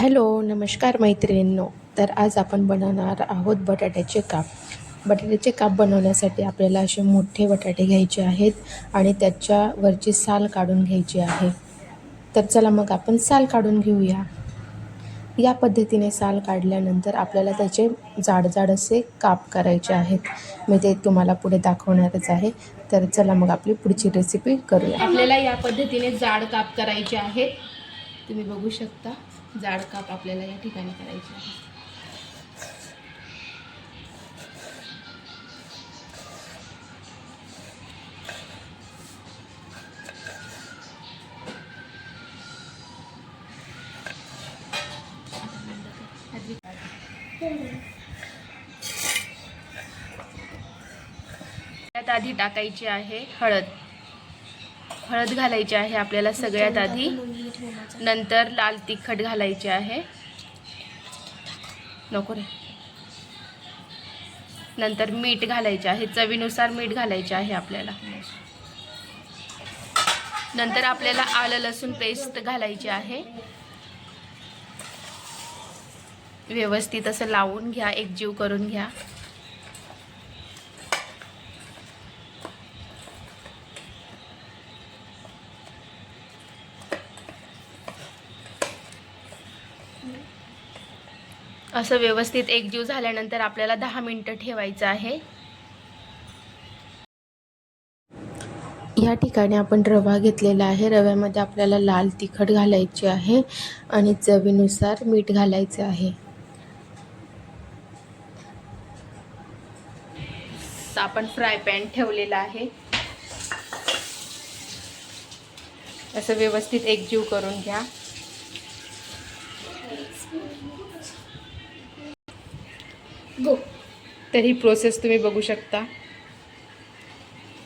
Hello नमस्कार मैत्रिणींनो. तर आज आपण बनवणार आहोत बटाट्याचे काप. बटाट्याचे काप बनवण्यासाठी आपल्याला असे मोठे बटाटे घ्यायचे आहेत आणि त्याच्यावरची साल काढून घ्यायची आहे. तर चला मग आपण साल काढून घेऊया. या पद्धतीने साल काढल्यानंतर आपल्याला त्याचे जाडजाड असे काप करायचे आहेत. मी ते तुम्हाला पुढे दाखवणारच आहे. तर चला मग आपली पुढची रेसिपी करूया. आपल्याला या पद्धतीने जाड काप करायचे आहेत. तुम्ही बघू शकता जाड काप आपल्याला या ठिकाणी करायचे आहे. त्यात आधी टाकायची आहे हळद. हळद घालायची आहे आपल्याला सगळ्यात आधी. नंतर लाल तिखट घालायचे आहे. नको रे. नंतर मीठ घालायचे आहे. चवीनुसार मीठ घालायचे आहे आपल्याला. नंतर आपल्याला आलं लसूण पेस्ट घालायची आहे. व्यवस्थित असं लावून घ्या एकजीव करून घ्या. असं व्यवस्थित एकजीव झाल्यानंतर आपल्याला दहा मिनटं ठेवायचं आहे. या ठिकाणी आपण रवा घेतलेला आहे. रव्यामध्ये आपल्याला लाल तिखट घालायचे आहे आणि चवीनुसार मीठ घालायचे आहे. आपण फ्राय पॅन ठेवलेला आहे. असं व्यवस्थित एकजीव करून घ्या. गो तर ही प्रोसेस तुम्ही बघू शकता.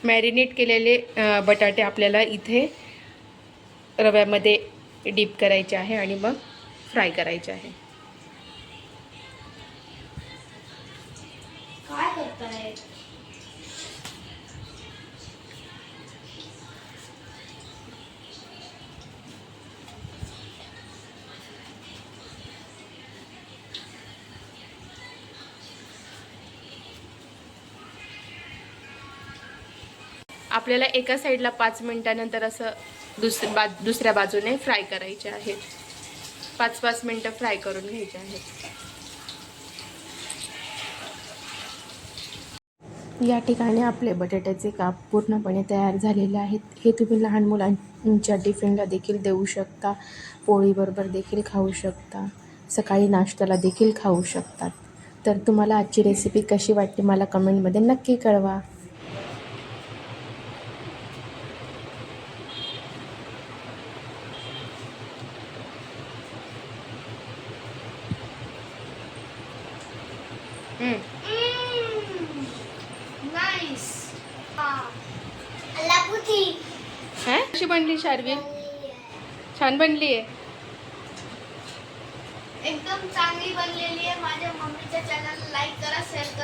मॅरिनेट केलेले बटाटे आपल्याला इथे रव्यामध्ये डीप करायचे आहे आणि मग फ्राय करायचे आहे. काय करताय? आपल्याला एका साईडला पाच मिनटानंतर असं दुसऱ्या बा दुसऱ्या बाजूने फ्राय करायचे आहेत पाच पाच मिनटं फ्राय करून घ्यायचे आहेत या ठिकाणी आपले बटाट्याचे काप पूर्णपणे तयार झालेले आहेत. हे तुम्ही लहान मुलांच्या टिफिनला देखील देऊ शकता. पोळीबरोबर देखील खाऊ शकता. सकाळी नाश्त्याला देखील खाऊ शकतात तर तुम्हाला आजची रेसिपी कशी वाटते मला कमेंटमध्ये नक्की कळवा. कशी बनली शार्वी छान बनली आहे एकदम चांगली बनलेली आहे माझ्या मम्मीच्या चॅनल लाईक करा शेअर करा